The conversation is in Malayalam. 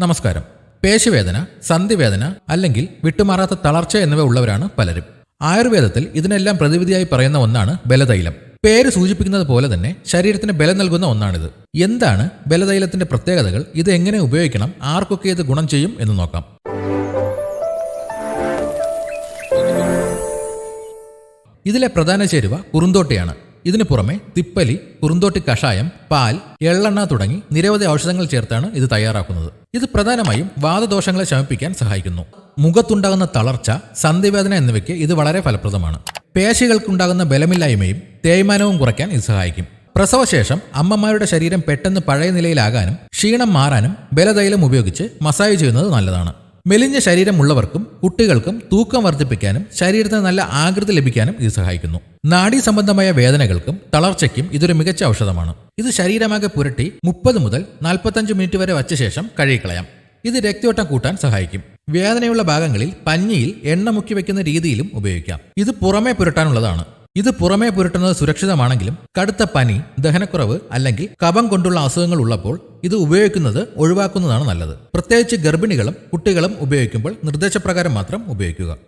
നമസ്കാരം. പേശിവേദന സന്ധിവേദന അല്ലെങ്കിൽ വിട്ടുമാറാത്ത തളർച്ച എന്നിവ ഉള്ളവരാണ് പലരും. ആയുർവേദത്തിൽ ഇതിനെല്ലാം പ്രതിവിധിയായി പറയുന്ന ഒന്നാണ് ബലതൈലം. പേര് സൂചിപ്പിക്കുന്നത് പോലെ തന്നെ ശരീരത്തിന് ബലം നൽകുന്ന ഒന്നാണിത്. എന്താണ് ബലതൈലത്തിന്റെ പ്രത്യേകതകൾ? ഇത് എങ്ങനെ ഉപയോഗിക്കണം? ആർക്കൊക്കെ ഇത് ഗുണം ചെയ്യും എന്ന് നോക്കാം. ഇതിലെ പ്രധാന ചേരുവ കുറുന്തോട്ടിയാണ്. ഇതിനു പുറമെ തിപ്പലി കുറുന്തോട്ടി കഷായം പാൽ എള്ളെണ്ണ തുടങ്ങി നിരവധി ഔഷധങ്ങൾ ചേർത്താണ് ഇത് തയ്യാറാക്കുന്നത്. ഇത് പ്രധാനമായും വാദദോഷങ്ങളെ ശമിപ്പിക്കാൻ സഹായിക്കുന്നു. മുഖത്തുണ്ടാകുന്ന തളർച്ച സന്ധിവേദന എന്നിവയ്ക്ക് ഇത് വളരെ ഫലപ്രദമാണ്. പേശികൾക്കുണ്ടാകുന്ന ബലമില്ലായ്മയും തേയ്മാനവും കുറയ്ക്കാൻ ഇത് സഹായിക്കും. പ്രസവശേഷം അമ്മമാരുടെ ശരീരം പെട്ടെന്ന് പഴയ നിലയിലാകാനും ക്ഷീണം മാറാനും ബലതൈലം ഉപയോഗിച്ച് മസാജ് ചെയ്യുന്നത് നല്ലതാണ്. മെലിഞ്ഞ ശരീരമുള്ളവർക്കും കുട്ടികൾക്കും തൂക്കം വർദ്ധിപ്പിക്കാനും ശരീരത്തിന് നല്ല ആകൃതി ലഭിക്കാനും ഇത് സഹായിക്കുന്നു. നാഡീ സംബന്ധമായ വേദനകൾക്കും തളർച്ചയ്ക്കും ഇതൊരു മികച്ച ഔഷധമാണ്. ഇത് ശരീരമാകെ പുരട്ടി മുപ്പത് മുതൽ നാൽപ്പത്തഞ്ച് മിനിറ്റ് വരെ വച്ച ശേഷം കഴുകിക്കളയാം. ഇത് രക്തയോട്ടം കൂട്ടാൻ സഹായിക്കും. വേദനയുള്ള ഭാഗങ്ങളിൽ പഞ്ഞിയിൽ എണ്ണ മുക്കി വെക്കുന്ന രീതിയിലും ഉപയോഗിക്കാം. ഇത് പുറമേ പുരട്ടാനുള്ളതാണ്. ഇത് പുറമേ പുരട്ടുന്നത് സുരക്ഷിതമാണെങ്കിലും കടുത്ത പനി ദഹനക്കുറവ് അല്ലെങ്കിൽ കഫം കൊണ്ടുള്ള അസുഖങ്ങൾ ഉള്ളപ്പോൾ ഇത് ഉപയോഗിക്കുന്നത് ഒഴിവാക്കുന്നതാണ് നല്ലത്. പ്രത്യേകിച്ച് ഗർഭിണികളും കുട്ടികളും ഉപയോഗിക്കുമ്പോൾ നിർദ്ദേശപ്രകാരം മാത്രം ഉപയോഗിക്കുക.